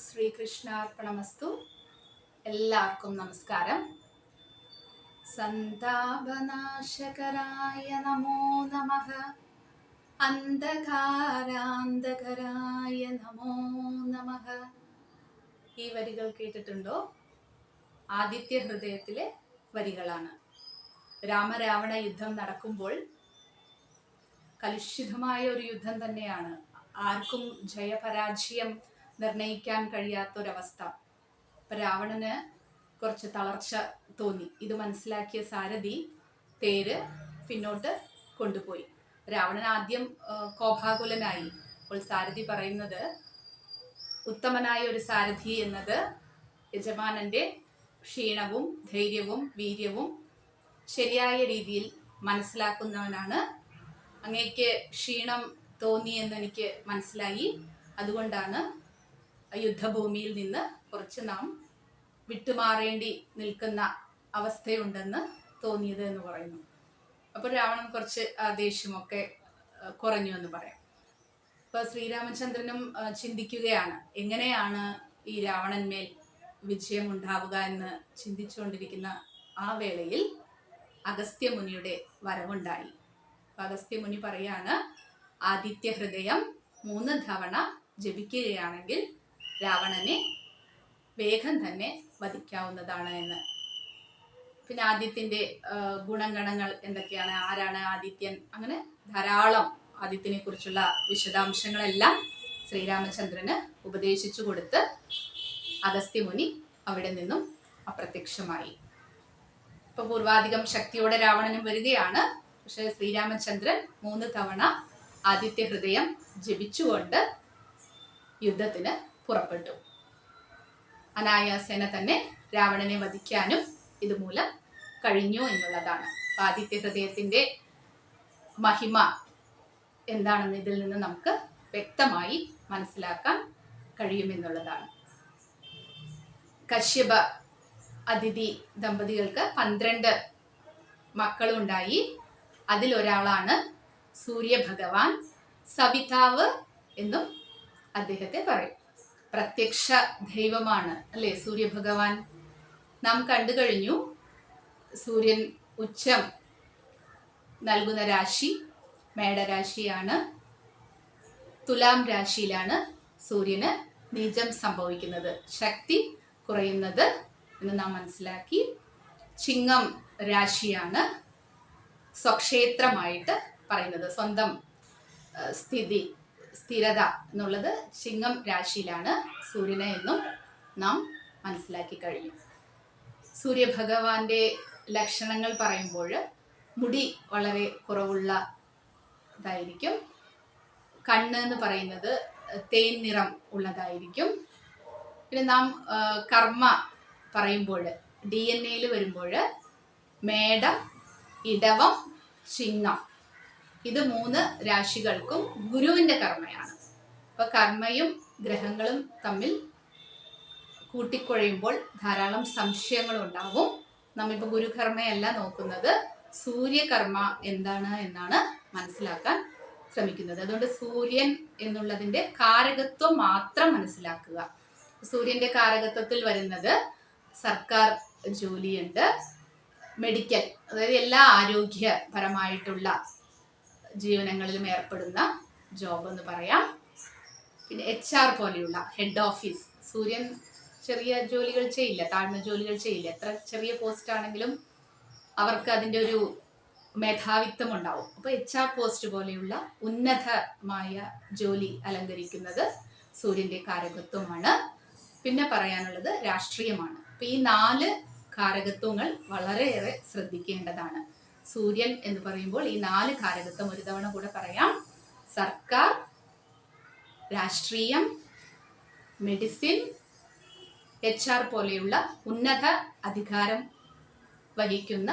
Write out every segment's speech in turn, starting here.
ശ്രീകൃഷ്ണാർപ്പണമസ്തു. എല്ലാവർക്കും നമസ്കാരം. സന്താപനാശകരായ നമോ നമ. അന്ധകാരാന്ധകരായ നമോ നമ. ഈ വരികൾ കേട്ടിട്ടുണ്ടോ? ആദിത്യ ഹൃദയത്തിലെ വരികളാണ്. രാമരാവണ യുദ്ധം നടക്കുമ്പോൾ കലുഷിതമായ ഒരു യുദ്ധം തന്നെയാണ്. ആർക്കും ജയപരാജയം നിർണയിക്കാൻ കഴിയാത്തൊരവസ്ഥ. അപ്പൊ രാവണന് കുറച്ച് തളർച്ച തോന്നി. ഇത് മനസ്സിലാക്കിയ സാരഥി തേര് പിന്നോട്ട് കൊണ്ടുപോയി. രാവണൻ ആദ്യം കോപാകുലനായി. അപ്പോൾ സാരഥി പറയുന്നത് ഉത്തമനായ ഒരു സാരഥി എന്നത് യജമാനന്റെ ക്ഷീണവും ധൈര്യവും വീര്യവും ശരിയായ രീതിയിൽ മനസ്സിലാക്കുന്നവനാണ്. അങ്ങേക്ക് ക്ഷീണം തോന്നി എന്ന് എനിക്ക് മനസ്സിലായി. അതുകൊണ്ടാണ് യുദ്ധഭൂമിയിൽ നിന്ന് കുറച്ച് നാം വിട്ടുമാറേണ്ടി നിൽക്കുന്ന അവസ്ഥയുണ്ടെന്ന് തോന്നിയത് എന്ന് പറയുന്നു. അപ്പോൾ രാവണൻ കുറച്ച് ദേഷ്യമൊക്കെ കുറഞ്ഞു എന്ന് പറയാം. ഇപ്പോൾ ശ്രീരാമചന്ദ്രനും ചിന്തിക്കുകയാണ് എങ്ങനെയാണ് ഈ രാവണന്മേൽ വിജയം ഉണ്ടാവുക എന്ന് ചിന്തിച്ചുകൊണ്ടിരിക്കുന്ന ആ വേളയിൽ അഗസ്ത്യമുനിയുടെ വരവുണ്ടായി. അഗസ്ത്യമുനി പറയാണ് ആദിത്യ ഹൃദയം മൂന്ന് തവണ ജപിക്കുകയാണെങ്കിൽ രാവണനെ വേഗം തന്നെ വധിക്കാവുന്നതാണ് എന്ന്. പിന്നെ ആദിത്യന്റെ ഗുണഗണങ്ങൾ എന്തൊക്കെയാണ്? ആരാണ് ആദിത്യൻ? അങ്ങനെ ധാരാളം ആദിത്യനെ കുറിച്ചുള്ള വിശദാംശങ്ങളെല്ലാം ശ്രീരാമചന്ദ്രന് ഉപദേശിച്ചു കൊടുത്ത് അഗസ്ത്യമുനി അവിടെ നിന്നും അപ്രത്യക്ഷമായി. ഇപ്പൊ പൂർവാധികം ശക്തിയോടെ രാവണനും വരികയാണ്. പക്ഷെ ശ്രീരാമചന്ദ്രൻ മൂന്ന് തവണ ആദിത്യ ഹൃദയം ജപിച്ചുകൊണ്ട് യുദ്ധത്തിന് പുറപ്പെട്ടു. അനായാസേന തന്നെ രാവണനെ വധിക്കാനും ഇതുമൂലം കഴിഞ്ഞു എന്നുള്ളതാണ്. ആദിത്യ ഹൃദയത്തിന്റെ മഹിമ എന്താണെന്ന് ഇതിൽ നിന്ന് നമുക്ക് വ്യക്തമായി മനസ്സിലാക്കാൻ കഴിയുമെന്നുള്ളതാണ്. കശ്യപ അതിഥി ദമ്പതികൾക്ക് പന്ത്രണ്ട് മക്കളുണ്ടായി. അതിലൊരാളാണ് സൂര്യഭഗവാൻ സവിതാവ് എന്നും അദ്ദേഹത്തെ പറയും. പ്രത്യക്ഷ ദൈവമാണ് അല്ലേ? സൂര്യഭഗവാൻ നാം കണ്ടു കഴിഞ്ഞു. സൂര്യൻ ഉച്ചം നൽകുന്ന രാശി മേടരാശിയാണ്. തുലാം രാശിയിലാണ് സൂര്യന് നീജം സംഭവിക്കുന്നത്. ശക്തി കുറയുന്നത് എന്ന് നാം മനസ്സിലാക്കി. ചിങ്ങം രാശിയാണ് സ്വക്ഷേത്രമായിട്ട് പറയുന്നത്. സ്വന്തം സ്ഥിതി. സ്ഥിരത എന്നുള്ളത് ചിങ്ങം രാശിയിലാണ് സൂര്യനെ എന്നും നാം മനസ്സിലാക്കി കഴിഞ്ഞു. സൂര്യഭഗവാന്റെ ലക്ഷണങ്ങൾ പറയുമ്പോൾ മുടി വളരെ കുറവുള്ള ഇതായിരിക്കും. കണ്ണ് എന്ന് പറയുന്നത് തേൻ നിറം ഉള്ളതായിരിക്കും. പിന്നെ നാം കർമ്മ പറയുമ്പോൾ ഡി എൻ എയിൽ വരുമ്പോൾ മേടം ഇടവം ചിങ്ങം ഇത് മൂന്ന് രാശികൾക്കും ഗുരുവിന്റെ കർമ്മയാണ്. അപ്പൊ കർമ്മയും ഗ്രഹങ്ങളും തമ്മിൽ കൂട്ടിക്കുഴയുമ്പോൾ ധാരാളം സംശയങ്ങളും ഉണ്ടാവും നമ്മിപ്പോൾ ഗുരുകർമ്മയല്ല നോക്കുന്നത് സൂര്യകർമ്മ എന്താണ് എന്നാണ് മനസ്സിലാക്കാൻ ശ്രമിക്കുന്നത്. അതുകൊണ്ട് സൂര്യൻ എന്നുള്ളതിന്റെ കാരകത്വം മാത്രം മനസ്സിലാക്കുക. സൂര്യന്റെ കാരകത്വത്തിൽ വരുന്നത് സർക്കാർ ജോലിയുണ്ട്. മെഡിക്കൽ അതായത് എല്ലാ ആരോഗ്യപരമായിട്ടുള്ള ജീവനങ്ങളിലും ഏർപ്പെടുന്ന ജോബ് എന്ന് പറയാം. പിന്നെ എച്ച് ആർ പോലെയുള്ള ഹെഡ് ഓഫീസ് സൂര്യൻ ചെറിയ ജോലികൾ ചെയ്യില്ല താഴ്ന്ന ജോലികൾ ചെയ്യില്ല. എത്ര ചെറിയ പോസ്റ്റ് ആണെങ്കിലും അവർക്ക് അതിന്റെ ഒരു മേധാവിത്വം ഉണ്ടാവും. അപ്പോൾ എച്ച് ആർ പോസ്റ്റ് പോലെയുള്ള ഉന്നതമായ ജോലി അലങ്കരിക്കുന്നത് സൂര്യന്റെ കാരകത്വമാണ്. പിന്നെ പറയാനുള്ളത് രാഷ്ട്രീയമാണ്. അപ്പം ഈ നാല് കാരകത്വങ്ങൾ വളരെയേറെ ശ്രദ്ധിക്കേണ്ടതാണ്. സൂര്യൻ എന്ന് പറയുമ്പോൾ ഈ നാല് കാലഘട്ടം ഒരു തവണ കൂടെ പറയാം. സർക്കാർ രാഷ്ട്രീയം മെഡിസിൻ എച്ച് ആർ പോലെയുള്ള ഉന്നത അധികാരം വഹിക്കുന്ന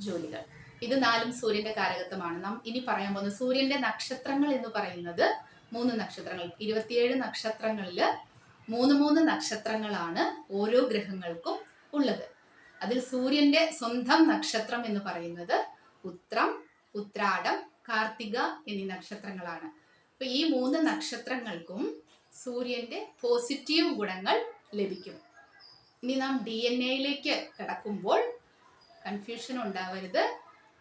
ജോലികൾ. ഇത് നാലും സൂര്യന്റെ കാരകത്വമാണ് നാം ഇനി പറയാൻ പോകുന്നത് സൂര്യന്റെ നക്ഷത്രങ്ങൾ എന്ന് പറയുന്നത് മൂന്ന് നക്ഷത്രങ്ങൾ. ഇരുപത്തിയേഴ് നക്ഷത്രങ്ങളിൽ മൂന്ന് മൂന്ന് നക്ഷത്രങ്ങളാണ് ഓരോ ഗ്രഹങ്ങൾക്കും ഉള്ളത്. അതിൽ സൂര്യന്റെ സ്വന്തം നക്ഷത്രം എന്ന് പറയുന്നത് ഉത്രം ഉത്രാടം കാർത്തിക എന്നീ നക്ഷത്രങ്ങളാണ്. അപ്പൊ ഈ മൂന്ന് നക്ഷത്രങ്ങൾക്കും സൂര്യന്റെ പോസിറ്റീവ് ഗുണങ്ങൾ ലഭിക്കും. ഇനി നാം ഡി എൻ എയിലേക്ക് കിടക്കുമ്പോൾ കൺഫ്യൂഷൻ ഉണ്ടാവരുത്.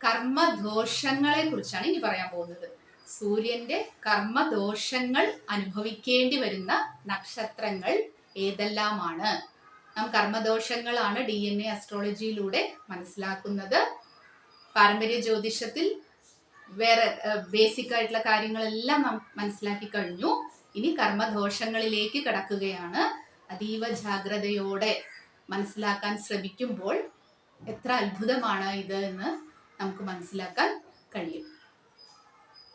കർമ്മദോഷങ്ങളെ കുറിച്ചാണ് ഇനി പറയാൻ പോകുന്നത്. സൂര്യന്റെ കർമ്മദോഷങ്ങൾ അനുഭവിക്കേണ്ടി വരുന്ന നക്ഷത്രങ്ങൾ ഏതെല്ലാമാണ്? നാം കർമ്മദോഷങ്ങളാണ് ഡി എൻ എ അസ്ട്രോളജിയിലൂടെ മനസ്സിലാക്കുന്നത്. പാരമ്പര്യ ജ്യോതിഷത്തിൽ വേറെ ബേസിക് ആയിട്ടുള്ള കാര്യങ്ങളെല്ലാം മനസ്സിലാക്കി കഴിഞ്ഞു. ഇനി കർമ്മദോഷങ്ങളിലേക്ക് കടക്കുകയാണ്. അതീവ ജാഗ്രതയോടെ മനസ്സിലാക്കാൻ ശ്രമിക്കുമ്പോൾ എത്ര അത്ഭുതമാണ് ഇത് എന്ന് നമുക്ക് മനസ്സിലാക്കാൻ കഴിയും.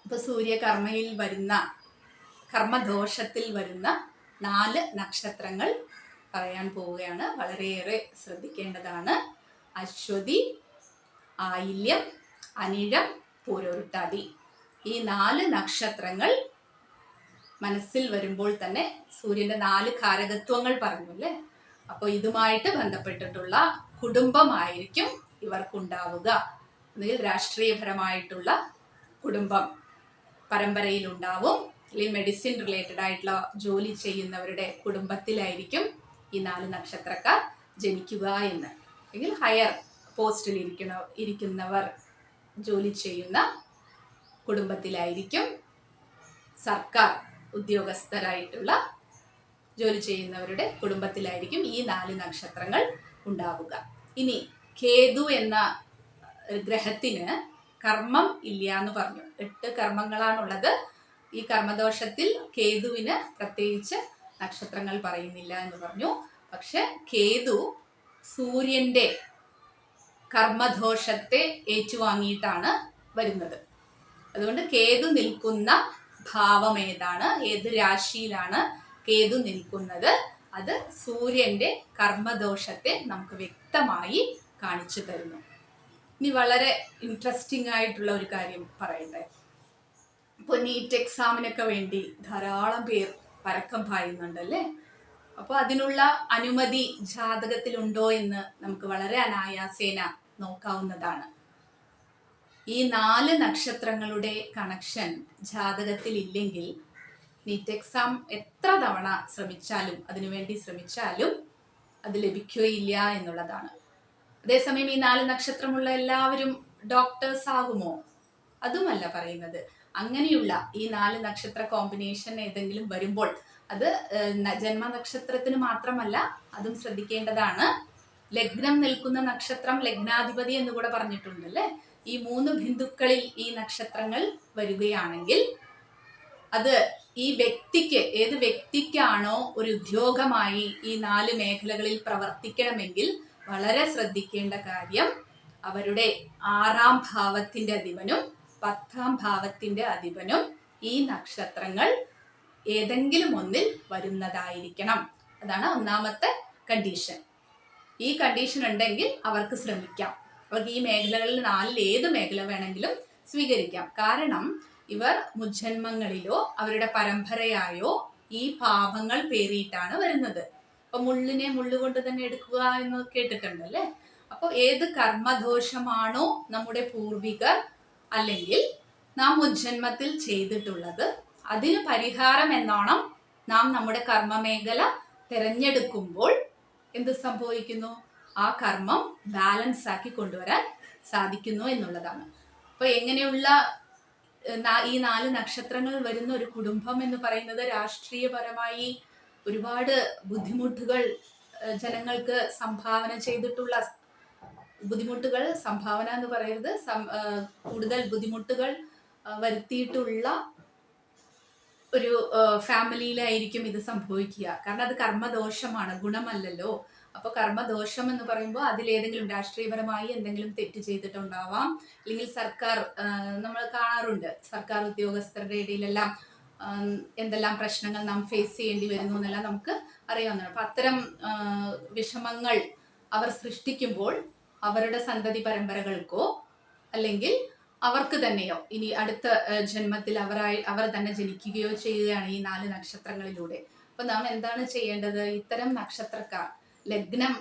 ഇപ്പൊ സൂര്യകർമ്മയിൽ വരുന്ന കർമ്മദോഷത്തിൽ വരുന്ന നാല് നക്ഷത്രങ്ങൾ പറയാൻ പോവുകയാണ്. വളരെയേറെ ശ്രദ്ധിക്കേണ്ടതാണ്. അശ്വതി ആയില്യം അനിഴം പൂരോരുട്ടാതി. ഈ നാല് നക്ഷത്രങ്ങൾ മനസ്സിൽ വരുമ്പോൾ തന്നെ സൂര്യന്റെ നാല് കാരകത്വങ്ങൾ പറഞ്ഞു അല്ലേ? അപ്പോൾ ഇതുമായിട്ട് ബന്ധപ്പെട്ടിട്ടുള്ള കുടുംബമായിരിക്കും ഇവർക്കുണ്ടാവുക. അല്ലെങ്കിൽ രാഷ്ട്രീയപരമായിട്ടുള്ള കുടുംബം പരമ്പരയിൽ ഉണ്ടാവും അല്ലെങ്കിൽ മെഡിസിൻ റിലേറ്റഡ് ആയിട്ടുള്ള ജോലി ചെയ്യുന്നവരുടെ കുടുംബത്തിലായിരിക്കും ഈ നാല് നക്ഷത്രക്കാർ ജനിക്കുക എന്ന്. അല്ലെങ്കിൽ ഹയർ പോസ്റ്റിൽ ഇരിക്കണ ഇരിക്കുന്നവർ ജോലി ചെയ്യുന്ന കുടുംബത്തിലായിരിക്കും സർക്കാർ ഉദ്യോഗസ്ഥരായിട്ടുള്ള ജോലി ചെയ്യുന്നവരുടെ കുടുംബത്തിലായിരിക്കും ഈ നാല് നക്ഷത്രങ്ങൾ ഉണ്ടാവുക. ഇനി കേതു എന്ന ഗ്രഹത്തിന് കർമ്മം ഇല്ല എന്ന് പറഞ്ഞു. എട്ട് കർമ്മങ്ങളാണുള്ളത്. ഈ കർമ്മദോഷത്തിൽ കേതുവിന് പ്രത്യേകിച്ച് നക്ഷത്രങ്ങൾ പറയുന്നില്ല എന്ന് പറഞ്ഞു. പക്ഷെ കേതു സൂര്യന്റെ കർമ്മദോഷത്തെ ഏറ്റുവാങ്ങിയിട്ടാണ് വരുന്നത്. അതുകൊണ്ട് കേതു നിൽക്കുന്ന ഭാവം ഏതാണ്? ഏത് രാശിയിലാണ് കേതു നിൽക്കുന്നത്? അത് സൂര്യന്റെ കർമ്മദോഷത്തെ നമുക്ക് വ്യക്തമായി കാണിച്ചു തരുന്നു. ഇനി വളരെ ഇൻട്രസ്റ്റിംഗ് ആയിട്ടുള്ള ഒരു കാര്യം പറയട്ടെ. ഇപ്പോൾ നീറ്റ് എക്സാമിനൊക്കെ വേണ്ടി ധാരാളം പേർ പരക്കം പായുന്നുണ്ടല്ലേ? അപ്പോൾ അതിനുള്ള അനുമതി ജാതകത്തിലുണ്ടോ എന്ന് നമുക്ക് വളരെ അനായാസേന നോക്കാവുന്നതാണ്. ഈ നാല് നക്ഷത്രങ്ങളുടെ കണക്ഷൻ ജാതകത്തിൽ ഇല്ലെങ്കിൽ നീറ്റ് എക്സാം എത്ര തവണ ശ്രമിച്ചാലും അതിനുവേണ്ടി ശ്രമിച്ചാലും അത് ലഭിക്കുകയില്ല എന്നുള്ളതാണ്. അതേസമയം ഈ നാല് നക്ഷത്രമുള്ള എല്ലാവരും ഡോക്ടേഴ്സ് ആകുമോ? അതുമല്ല പറയുന്നത്. അങ്ങനെയുള്ള ഈ നാല് നക്ഷത്ര കോമ്പിനേഷൻ ഏതെങ്കിലും വരുമ്പോൾ അത് ജന്മനക്ഷത്രത്തിന് മാത്രമല്ല അതും ശ്രദ്ധിക്കേണ്ടതാണ്. ലഗ്നം നിൽക്കുന്ന നക്ഷത്രം ലഗ്നാധിപതി എന്ന് കൂടെ പറഞ്ഞിട്ടുണ്ട് അല്ലേ ഈ മൂന്ന് ബിന്ദുക്കളിൽ ഈ നക്ഷത്രങ്ങൾ വരികയാണെങ്കിൽ അത് ഈ വ്യക്തിക്ക് ഏത് വ്യക്തിക്കാണോ ഒരു ഉദ്യോഗമായി ഈ നാല് മേഖലകളിൽ പ്രവർത്തിക്കണമെങ്കിൽ വളരെ ശ്രദ്ധിക്കേണ്ട കാര്യം അവരുടെ ആറാം ഭാവത്തിന്റെ അധിപനും പത്താം ഭാവത്തിന്റെ അധിപനും ഈ നക്ഷത്രങ്ങൾ ഏതെങ്കിലും ഒന്നിൽ വരുന്നതായിരിക്കണം. അതാണ് ഒന്നാമത്തെ കണ്ടീഷൻ ഈ കണ്ടീഷൻ ഉണ്ടെങ്കിൽ അവർക്ക് ശ്രമിക്കാം. അവർക്ക് ഈ മേഖലകളിൽ നാലിൽ ഏത് മേഖല വേണമെങ്കിലും സ്വീകരിക്കാം. കാരണം ഇവർ മുജ്ജന്മങ്ങളിലോ അവരുടെ പരമ്പരയായോ ഈ പാപങ്ങൾ പേറിയിട്ടാണ് വരുന്നത്. അപ്പൊ മുള്ളിനെ മുള്ളുകൊണ്ട് തന്നെ എടുക്കുക എന്ന് കേട്ടിട്ടുണ്ടല്ലേ? അപ്പോൾ ഏത് കർമ്മദോഷമാണോ നമ്മുടെ പൂർവികർ അല്ലെങ്കിൽ നാം മുജ്ജന്മത്തിൽ ചെയ്തിട്ടുള്ളത് അതിന് പരിഹാരം എന്നോണം നാം നമ്മുടെ കർമ്മമേഖല തിരഞ്ഞെടുക്കുമ്പോൾ എന്ത് സംഭവിക്കുന്നു? ആ കർമ്മം ബാലൻസ് ആക്കി കൊണ്ടുവരാൻ സാധിക്കുന്നു എന്നുള്ളതാണ്. അപ്പൊ എങ്ങനെയുള്ള ഈ നാല് നക്ഷത്രങ്ങൾ വരുന്ന ഒരു കുടുംബം എന്ന് പറയുന്നത് രാഷ്ട്രീയപരമായി ഒരുപാട് ബുദ്ധിമുട്ടുകൾ ജനങ്ങൾക്ക് സംഭാവന ചെയ്തിട്ടുള്ള ബുദ്ധിമുട്ടുകൾ സംഭാവന എന്ന് പറയരുത് സം- കൂടുതൽ ബുദ്ധിമുട്ടുകൾ വരുത്തിയിട്ടുള്ള ഒരു ഫാമിലിയിലായിരിക്കും ഇത് സംഭവിക്കുക. കാരണം അത് കർമ്മദോഷമാണ് ഗുണമല്ലല്ലോ. അപ്പൊ കർമ്മദോഷം എന്ന് പറയുമ്പോൾ അതിലേതെങ്കിലും രാഷ്ട്രീയപരമായി എന്തെങ്കിലും തെറ്റ് ചെയ്തിട്ടുണ്ടാവാം. അല്ലെങ്കിൽ സർക്കാർ നമ്മൾ കാണാറുണ്ട്. സർക്കാർ ഉദ്യോഗസ്ഥരുടെ ഇടയിലെല്ലാം എന്തെല്ലാം പ്രശ്നങ്ങൾ നാം ഫേസ് ചെയ്യേണ്ടി വരുന്നു എന്നെല്ലാം നമുക്ക് അറിയാവുന്നതാണ്. അപ്പൊ അത്തരം വിഷമങ്ങൾ അവർ സൃഷ്ടിക്കുമ്പോൾ അവരുടെ സന്തതി പരമ്പരകൾക്കോ അല്ലെങ്കിൽ അവർക്ക് തന്നെയോ? ഇനി അടുത്ത ജന്മത്തിൽ അവരായി അവർ തന്നെ ജനിക്കുകയോ ചെയ്യുകയാണ് ഈ നാല് നക്ഷത്രങ്ങളിലൂടെ. അപ്പൊ നാം എന്താണ് ചെയ്യേണ്ടത്? ഇത്തരം നക്ഷത്രക്കാർ ലഗ്നം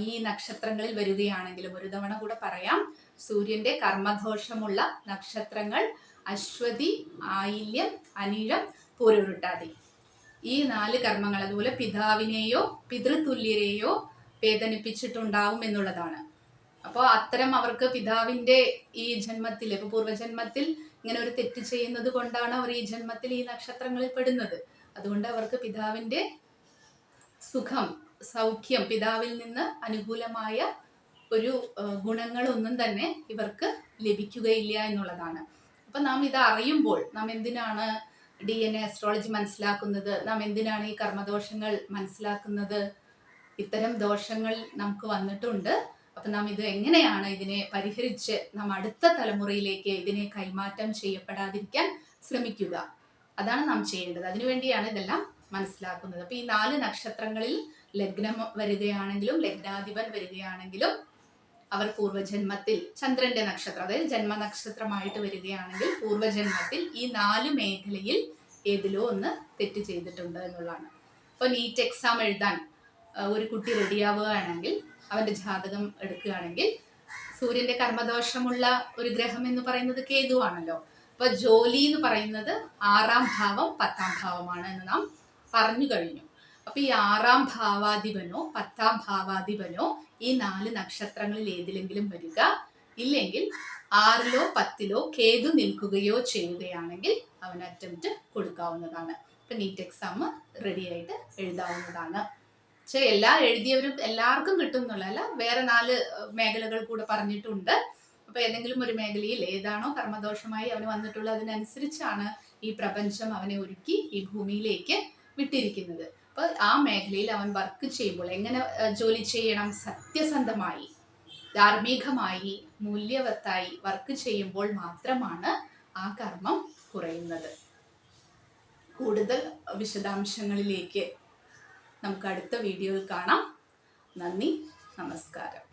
ഈ നക്ഷത്രങ്ങളിൽ വരികയാണെങ്കിലും ഒരു തവണ കൂടെ പറയാം. സൂര്യന്റെ കർമ്മദോഷമുള്ള നക്ഷത്രങ്ങൾ അശ്വതി ആയില്യം അനിഴം പൊരുരുട്ടാതി. ഈ നാല് കർമ്മങ്ങൾ അതുപോലെ പിതാവിനെയോ പിതൃതുല്യരെയോ വേദനിപ്പിച്ചിട്ടുണ്ടാവും എന്നുള്ളതാണ്. അപ്പോൾ അത്തരം അവർക്ക് പിതാവിന്റെ ഈ ജന്മത്തിൽ ഇപ്പൊ പൂർവജന്മത്തിൽ ഇങ്ങനെ ഒരു തെറ്റ് ചെയ്യുന്നത് കൊണ്ടാണ് അവർ ഈ ജന്മത്തിൽ ഈ നക്ഷത്രങ്ങളിൽ പെടുന്നത്. അതുകൊണ്ട് അവർക്ക് പിതാവിന്റെ സുഖം സൗഖ്യം പിതാവിൽ നിന്ന് അനുകൂലമായ ഒരു ഗുണങ്ങളൊന്നും തന്നെ ഇവർക്ക് ലഭിക്കുകയില്ല എന്നുള്ളതാണ്. അപ്പൊ നാം ഇത് അറിയുമ്പോൾ നാം എന്തിനാണ് ഡി എൻ എ അസ്ട്രോളജി മനസ്സിലാക്കുന്നത്? നാം എന്തിനാണ് ഈ കർമ്മദോഷങ്ങൾ മനസ്സിലാക്കുന്നത്? ഇത്തരം ദോഷങ്ങൾ നമുക്ക് വന്നിട്ടുണ്ട്. അപ്പൊ നാം ഇത് എങ്ങനെയാണ് ഇതിനെ പരിഹരിച്ച് നാം അടുത്ത തലമുറയിലേക്ക് ഇതിനെ കൈമാറ്റം ചെയ്യപ്പെടാതിരിക്കാൻ ശ്രമിക്കുക. അതാണ് നാം ചെയ്യേണ്ടത്. അതിനുവേണ്ടിയാണ് ഇതെല്ലാം മനസ്സിലാക്കുന്നത്. അപ്പൊ ഈ നാല് നക്ഷത്രങ്ങളിൽ ലഗ്നം വരികയാണെങ്കിലും ലഗ്നാധിപൻ വരികയാണെങ്കിലും അവർ പൂർവജന്മത്തിൽ ചന്ദ്രന്റെ നക്ഷത്രം അതായത് ജന്മനക്ഷത്രമായിട്ട് വരികയാണെങ്കിൽ പൂർവജന്മത്തിൽ ഈ നാല് മേഖലയിൽ ഏതിലോ ഒന്ന് തെറ്റ് ചെയ്തിട്ടുണ്ട് എന്നുള്ളതാണ്. അപ്പോൾ നീറ്റ് എക്സാം എഴുതാൻ ഒരു കുട്ടി റെഡിയാവുകയാണെങ്കിൽ അവന്റെ ജാതകം എടുക്കുകയാണെങ്കിൽ സൂര്യന്റെ കർമ്മദോഷമുള്ള ഒരു ഗ്രഹം എന്ന് പറയുന്നത് കേതുവാണല്ലോ. അപ്പൊ ജോലി എന്ന് പറയുന്നത് ആറാം ഭാവം പത്താം ഭാവമാണ് എന്ന് നാം പറഞ്ഞു കഴിഞ്ഞു. അപ്പൊ ഈ ആറാം ഭാവാധിപനോ പത്താം ഭാവാധിപനോ ഈ നാല് നക്ഷത്രങ്ങളിൽ ഏതിലെങ്കിലും വരിക ഇല്ലെങ്കിൽ ആറിലോ പത്തിലോ കേതു നിൽക്കുകയോ ചെയ്യുകയാണെങ്കിൽ അവൻ അറ്റംപ്റ്റ് കൊടുക്കാവുന്നതാണ്. ഇപ്പൊ നീറ്റ് എക്സാം റെഡി ആയിട്ട് എഴുതാവുന്നതാണ്. പക്ഷെ എല്ലാ എഴുതിയവരും എല്ലാവർക്കും കിട്ടും എന്നുള്ളതല്ല വേറെ നാല് മേഖലകൾ കൂടെ പറഞ്ഞിട്ടുണ്ട്. അപ്പൊ ഏതെങ്കിലും ഒരു മേഖലയിൽ ഏതാണോ കർമ്മദോഷമായി അവന് വന്നിട്ടുള്ള അതിനനുസരിച്ചാണ് ഈ പ്രപഞ്ചം അവനെ ഒരുക്കി ഈ ഭൂമിയിലേക്ക് വിട്ടിരിക്കുന്നത്. അപ്പൊ ആ മേഖലയിൽ അവൻ വർക്ക് ചെയ്യുമ്പോൾ എങ്ങനെ ജോലി ചെയ്യണം? സത്യസന്ധമായി ധാർമ്മികമായി മൂല്യവത്തായി വർക്ക് ചെയ്യുമ്പോൾ മാത്രമാണ് ആ കർമ്മം കുറയുന്നത്. കൂടുതൽ വിശദാംശങ്ങളിലേക്ക് നമുക്ക് അടുത്ത വീഡിയോയിൽ കാണാം. നന്ദി നമസ്കാരം.